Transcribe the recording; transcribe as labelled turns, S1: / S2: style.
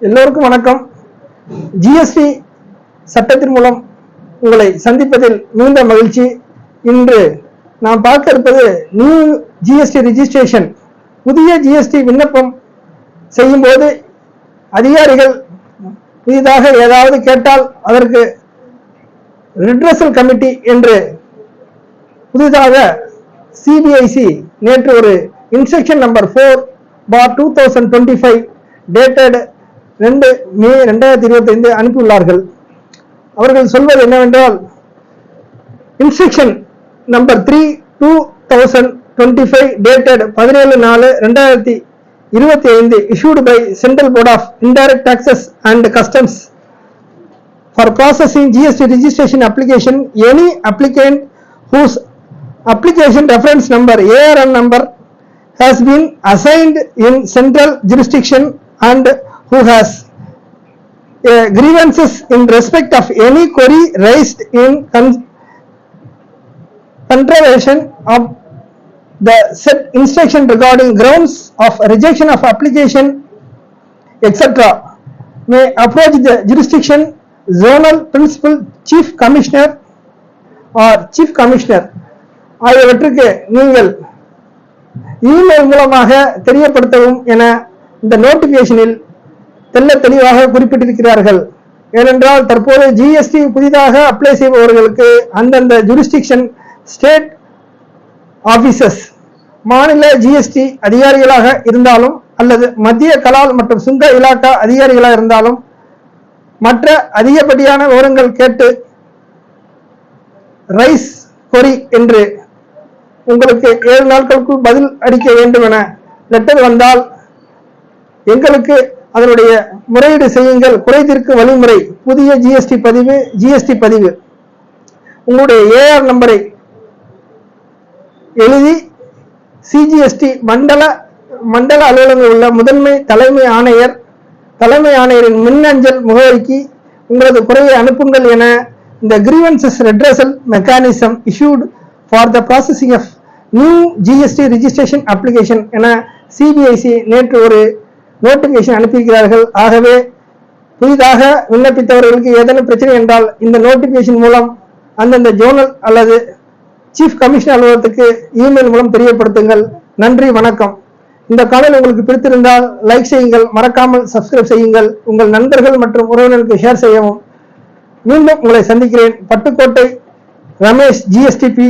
S1: எல்லோருக்கும் வணக்கம். ஜிஎஸ்டி சட்டத்தின் மூலம் உங்களை சந்திப்பதில் மிகுந்த மகிழ்ச்சி. இன்று நாம் பார்க்க இருப்பது நியூ ஜிஎஸ்டி ரிஜிஸ்ட்ரேஷன் புதிய ஜிஎஸ்டி விண்ணப்பம் செய்யும்போது அதிகாரிகள் புதிதாக ஏதாவது கேட்டால் அதற்கு ரிட்ரஸல் கமிட்டி என்று புதிதாக சிபிஐசி நேற்று ஒரு instruction number four bar two thousand twenty five dated ரெண்டு மே ரெண்டாயிரத்தி இருபத்தி ஐந்து அனுப்பியுள்ளார்கள் அவர்கள் சொல்வது என்னவென்றால் instruction number three two thousand twenty five dated பதினேழு நாலு ரெண்டாயிரத்தி இருபத்தி ஐந்து issued by Central Board of Indirect Taxes and Customs for processing GST registration application any applicant whose application reference number ARN number has been assigned in central jurisdiction and who has uh, grievances in respect of any query raised in con- contravention of the said instruction regarding grounds of rejection of application etc. may approach the jurisdiction zonal principal chief commissioner or chief commissioner ஆகியவற்றுக்கு நீங்கள் email மூலமாக தெரியப்படுத்தவும் என இந்த நோட்டிபிகேஷனில் தெல்ல தெளிவாக குறிப்பிட்டிருக்கிறார்கள். ஏனென்றால் தற்போது GST புதிதாக அப்ளை செய்பவர்களுக்கு அந்தந்த ஜுரிஸ்டிக்ஷன் ஸ்டேட் ஆபீசஸ் மாநில ஜிஎஸ்டி அதிகாரிகளாக இருந்தாலும் அல்லது மத்திய கலால் மற்றும் சுங்க இலாக்கா அதிகாரிகளாக இருந்தாலும் மற்ற அதிகப்படியான விவரங்கள் கேட்டு ரைஸ் கொரி என்று உங்களுக்கு ஏழு நாட்களுக்குள் பதில் அளிக்க வேண்டும் என லெட்டர் வந்தால் எங்களுக்கு அதனுடைய முறையீடு செய்யுங்கள். குறைத்திற்கு வழிமுறை. புதிய ஜிஎஸ்டி பதிவு ஜிஎஸ்டி பதிவு. உங்களுடைய ஏஆர் நம்பரை எழுதி சிஜிஎஸ்டி மண்டல மண்டல அலுவலகங்கள் உள்ள முதன்மை தலைமை ஆணையர் தலைமை ஆணையரின் மின்னஞ்சல் முகவரிக்கு உங்களது குறையை அனுப்புங்கள் என இந்த grievances redressal mechanism issued for the processing of new GST registration application என சிபிஐசி நேற்று ஒரு நோட்டிபிகேஷன் அனுப்பியிருக்கிறார்கள். ஆகவே புதிதாக விண்ணப்பித்தவர்களுக்கு ஏதேனும் பிரச்சனை என்றால் இந்த நோட்டிபிகேஷன் மூலம் அந்தந்த ஜோனல் அல்லது சீஃப் கமிஷனர் அலுவலகத்துக்கு இமெயில் மூலம் தெரியப்படுத்துங்கள். நன்றி வணக்கம். இந்த காணொலி உங்களுக்கு பிடித்திருந்தால் லைக் செய்யுங்கள். மறக்காமல் சப்ஸ்கிரைப் செய்யுங்கள். உங்கள் நண்பர்கள் மற்றும் உறவினருக்கு ஷேர் செய்யவும். மீண்டும் உங்களை சந்திக்கிறேன். பட்டுக்கோட்டை ரமேஷ் ஜிஎஸ்டிபி